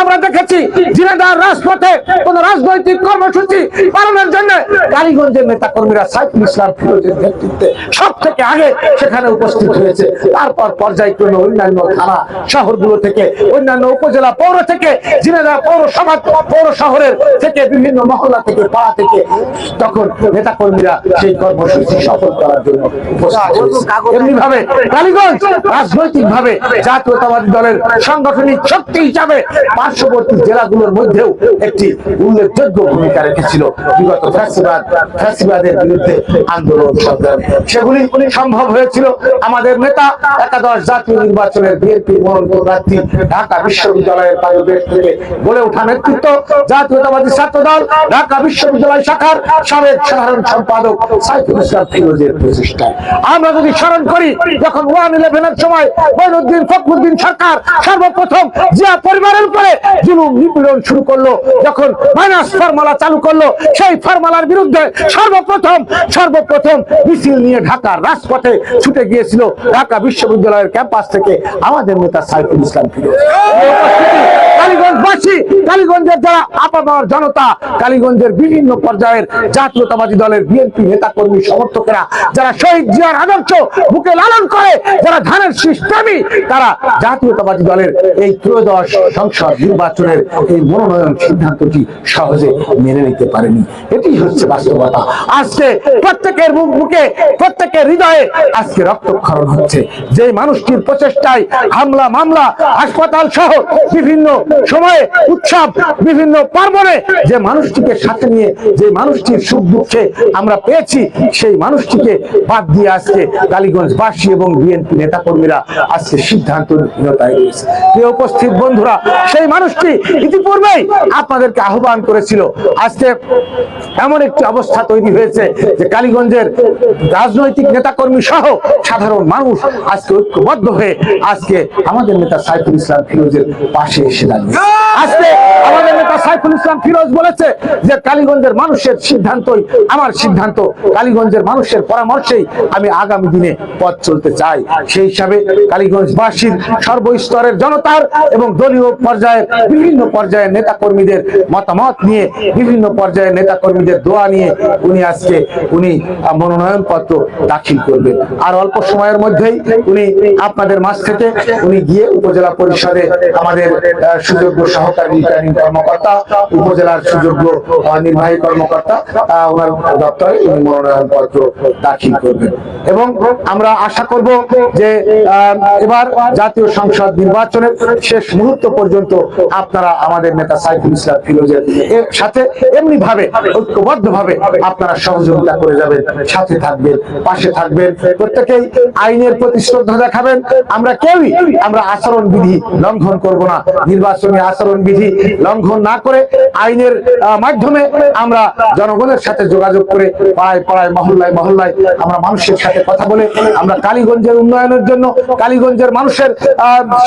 আমরা দেখেছি জিনেদার রাজপথে কোন রাজনৈতিক কর্মসূচি পালনের জন্য কালীগঞ্জের নেতা কর্মীরা সাইফুল ইসলাম নেতৃত্বে সব থেকে আগে সেখানে উপস্থিত হয়েছে। তারপর পর্যায়ক্রমে অন্যান্য থানা শহরগুলো থেকে, অন্যান্য উপজেলা পৌর থেকে, জিনেদার পৌরসভা পৌর শহরের থেকে, বিভিন্ন মহল্লা থেকে, পাড়া থেকে তখন নেতা কর্মীরা সেই কর্মসূচি সফল করার জন্য এমনি ভাবে কালীগঞ্জ রাজনৈতিক ভাবে জাতীয়তাবাদী দলের সাংগঠনিক শক্তি হিসাবে পার্শ্ববর্তী জেলাগুলোর মধ্যেও একটি উল্লেখযোগ্য ভূমিকা রেখেছিল। বিগত ফ্যাসিবাদ, ফ্যাসিবাদের বিরুদ্ধে আন্দোলন সংগ্রাম সেগুলি সম্ভব হয়েছিল। আমাদের নেতা একাদশ জাতীয় নির্বাচনের বিএনপি মনোনীত প্রার্থী ঢাকা বিশ্ববিদ্যালয়ের পরিবেশ থেকে গড়ে ওঠা নেতৃত্ব জাতীয়তাবাদী ছাত্র দল ঢাকা বিশ্ববিদ্যালয় শাখার সাবেক সাধারণ সম্পাদক সাইফুল ইসলাম ফিরোজের প্রচেষ্টায়। আমরা যদি স্মরণ করি, যখন ওয়ান ইলেভেনের সময় মইনুদ্দিন ফখরুদ্দিন সরকার সর্বপ্রথম জিয়া পরিবারের উপরে নিপীড়ন শুরু করল। যখন মাইনাস ফর্মুলা চালু করল, সেই ফর্মুলার বিরুদ্ধে সর্বপ্রথম সর্বপ্রথম মিছিল নিয়ে ঢাকার রাজপথে ছুটে গিয়েছিল ঢাকা বিশ্ববিদ্যালয়ের ক্যাম্পাস থেকে আমাদের নেতা সাইফুল ইসলাম ফিরোজ। কালীগঞ্জবাসী, কালীগঞ্জের যারা আপামার জনতা, কালীগঞ্জের বিভিন্ন পর্যায়ের জাতীয়তাবাদী দলের বিএনপি নেতা কর্মী সমর্থকেরা, যারা শহীদ জিয়ার আদর্শ বুকে লালন করে, যারা ধানের সিস্টেমই তারা জাতীয়তাবাদী দলের এই ত্রয়োদশ সংসদ নির্বাচনের এই মনোনয়ন সিদ্ধান্তটি সহজে মেনে নিতে পারেনি। এটি হচ্ছে বাস্তবতা। আজকে প্রত্যেকের মুখ মুখে প্রত্যেকের হৃদয়ে আজকে রক্তক্ষরণ হচ্ছে। যে মানুষটির প্রচেষ্টায় হামলা, মামলা, হাসপাতাল সহ বিভিন্ন সময়ে উৎসব বিভিন্ন পার্বণে যে মানুষটিকে সাথে নিয়ে, যে মানুষটির সুখ দুঃখে আমরা পেয়েছি, সেই মানুষটিকে বাদ দিয়ে আজকে কালীগঞ্জবাসী এবং বিএনপি নেতাকর্মীরা আজকে প্রিয় উপস্থিত বন্ধুরা, সেই মানুষটি ইতিপূর্বেই আপনাদেরকে আহ্বান করেছিল, আজকে এমন একটি অবস্থা তৈরি হয়েছে যে কালীগঞ্জের রাজনৈতিক নেতাকর্মী সহ সাধারণ মানুষ আজকে ঐক্যবদ্ধ হয়ে আজকে আমাদের নেতা সাইফুল ইসলাম ফিরোজের পাশে এসে আমাদের নেতা সাইফুল ইসলাম ফিরোজ বলেছে যে কালীগঞ্জের মানুষের সিদ্ধান্তই আমার সিদ্ধান্ত। কালীগঞ্জের মানুষের পরামর্শেই আমি আগামী দিনে পথ চলতে চাই। সেই হিসাবে কালীগঞ্জবাসীর সর্বস্তরের জনতার এবং দলীয় পর্যায়ের বিভিন্ন পর্যায়ের নেতা কর্মীদের মতামত নিয়ে, বিভিন্ন পর্যায়ের নেতা কর্মীদের দোয়া নিয়ে উনি আজকে উনি মনোনয়ন পত্র দাখিল করবেন। আর অল্প সময়ের মধ্যেই উনি আপনাদের মাঝ থেকে উনি গিয়ে উপজেলা পরিষদে আমাদের সুযোগ্য সহকারী রিটার্নিং কর্মকর্তা, উপজেলার সুযোগ্য নির্বাহী কর্মকর্তা ওনার দপ্তরে মনোনয়ন পত্র দাখিল করবেন। এবং আমরা আশা করব যে এবার জাতীয় সংসদ নির্বাচনের শেষ মুহূর্ত পর্যন্ত আপনারা আমাদের নেতা সাইফুল ইসলাম ফিরোজের সাথে এমনি ভাবে ঐক্যবদ্ধ ভাবে আপনারা সহযোগিতা করে যাবেন, সাথে থাকবেন, পাশে থাকবেন, প্রত্যেকেই আইনের প্রতি শ্রদ্ধা দেখাবেন। আমরা কেউই আমরা আচরণ বিধি লঙ্ঘন করব না। নির্বাচনী আচরণ বিধি লঙ্ঘন না করে আইনের মাধ্যমে আমরা জনগণের সাথে যোগাযোগ করে পাড়ায় পাড়ায়, মহল্লায় মহল্লায় আমরা মানুষের সাথে কথা বলে আমরা কালীগঞ্জের উন্নয়নের জন্য, কালীগঞ্জের মানুষের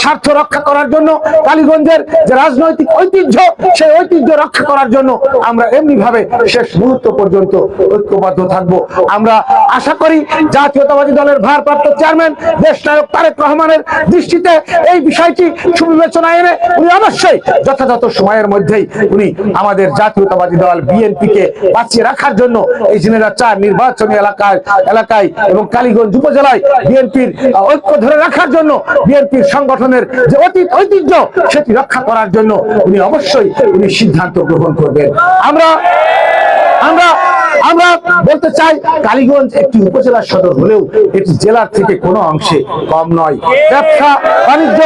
স্বার্থ রক্ষা করার জন্য, কালীগঞ্জের যে রাজনৈতিক ঐতিহ্য, সেই ঐতিহ্য রক্ষা করার জন্য আমরা এমনি ভাবে শেষ মুহূর্ত পর্যন্ত ঐক্যবদ্ধ থাকব। আমরা আশা করি জাতীয়তাবাদী দলের ভারপ্রাপ্ত চেয়ারম্যান, দেশ নায়ক তারেক রহমানের দৃষ্টিতে এই বিষয়টি সুবিবেচনায় এনে উনি অবশ্যই যথাযথ সময়ের মধ্যেই উনি আমাদের জাতীয়তাবাদী দল বিএনপি কে বাঁচিয়ে রাখার জন্য এই জিনেরা চার নির্বাচনী এলাকায় এলাকায় এবং কালীগঞ্জ উপজেলায় বিএনপির ঐক্য ধরে রাখার জন্য বিএনপির সংগঠনের যে অতীত ঐতিহ্য সেটি রক্ষা করার জন্য উনি অবশ্যই উনি সিদ্ধান্ত গ্রহণ করবেন। আমরা আমরা আমরা বলতে চাই, কালীগঞ্জ একটি উপজেলা সদর হলেও এটি জেলার থেকে কোনো অংশে কম নয়। ব্যবসা, বাণিজ্য,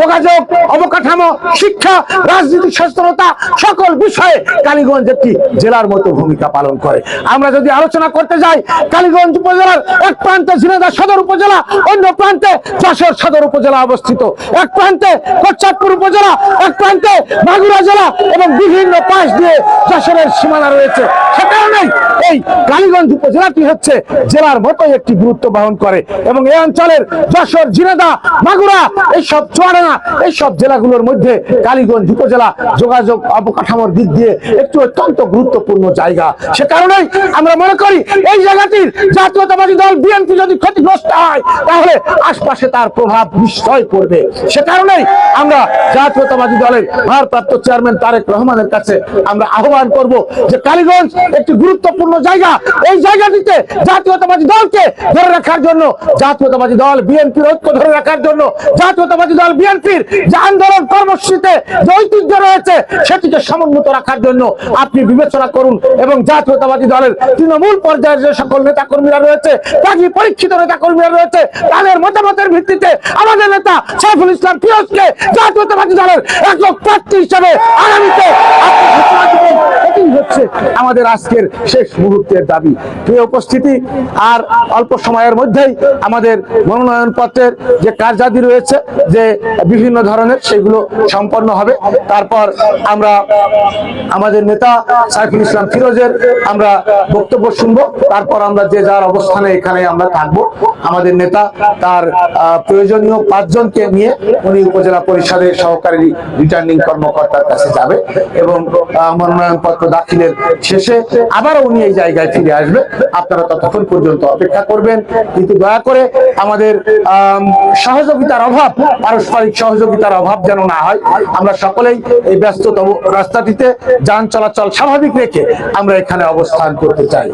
যোগাযোগ, অবকাঠামো, শিক্ষা, রাজনীতি, সচেতনতা সকল বিষয়ে কালীগঞ্জ একটি জেলার মতো ভূমিকা পালন করে। আমরা যদি আলোচনা করতে যাই, কালীগঞ্জ উপজেলার এক প্রান্তে ঝিনাইদহ সদর উপজেলা, অন্য প্রান্তে যশোর সদর উপজেলা অবস্থিত। এক প্রান্তে কোচ্চাদপুর উপজেলা, এক প্রান্তে মাগুরা জেলা এবং বিভিন্ন পাশ দিয়ে যশোরের সীমানা রয়েছে। সে কারণেই এই কালীগঞ্জ উপজেলাটি হচ্ছে? জেলার মতোই একটি গুরুত্ব বহন করে। এবং এই অঞ্চলের যশোর ঝিনেদা মাগুরা, এইসব চুয়াডাঙ্গা এইসব জেলাগুলোর মধ্যে কালীগঞ্জ উপজেলা যোগাযোগ অবকাঠামোর দিক দিয়ে একটি অত্যন্ত গুরুত্বপূর্ণ জায়গা। সে কারণেই আমরা মনে করি এই জায়গাটির জাতীয়তাবাদী দল বিএনপি যদি ক্ষতিগ্রস্ত হয়, তাহলে আশপাশে তার প্রভাব নিশ্চয় পড়বে। সে কারণেই আমরা জাতীয়তাবাদী দলের ভারপ্রাপ্ত চেয়ারম্যান তারেক রহমানের কাছে আমরা আহ্বান করব যে কালীগঞ্জ একটি গুরুত্বপূর্ণ জায়গা এই জায়গাটিতে জাতীয়তাবাদী দলকে ধরে রাখার জন্য, জাতীয়তাবাদী দল বিএনপির ঐক্য ধরে রাখার জন্য, জাতীয়তাবাদী দল বিএনপির যে আন্দোলন কর্মসূচিতে যে ঐতিহ্য রয়েছে, সেটিকে সমুন্নত রাখার জন্য আপনি বিবেচনা করুন এবং জাতীয়তাবাদী দলের তৃণমূল পর্যায়ের যে সকল নেতা কর্মীরা রয়েছে তাকে পরীক্ষিত নেতা কর্মীরা রয়েছে, তাদের মতামতের ভিত্তিতে আমাদের নেতা সাইফুল ইসলাম ফিরোজকে জাতীয়তাবাদী দলের একক প্রার্থী হিসেবে আগামীতে। এটাই হচ্ছে আমাদের আজকের শেষ মুহূর্তের দাবি। প্রিয় উপস্থিতি, আর অল্প সময়ের মধ্যেই আমাদের মনোনয়ন পত্রের যে কার্যাদি রয়েছে, যে বিভিন্ন ধরনের সেগুলো সম্পন্ন হবে। তারপর আমরা আমাদের নেতা সাইফুল ইসলাম ফিরোজের আমরা বক্তব্য শুনব। তারপর আমরা যে যার অবস্থানে এখানে আমরা থাকব। আমাদের নেতা, তার প্রয়োজনীয় পাঁচজনকে নিয়ে উনি উপজেলা পরিষদের সহকারী রিটার্নিং কর্মকর্তার কাছে যাবে এবং মনোনয়ন পত্র দাখিলের শেষে আবার উনি এই জায়গায় ফিরে আসবে। আপনারা ততক্ষণ পর্যন্ত অপেক্ষা করবেন। কিন্তু দয়া করে আমাদের আম, সহযোগিতার অভাব পারস্পরিক সহযোগিতার অভাব যেন না হয় আমরা সকলেই এই ব্যস্ততম রাস্তাটিতে যান চলাচল স্বাভাবিক রেখে আমরা এখানে অবস্থান করতে চাই।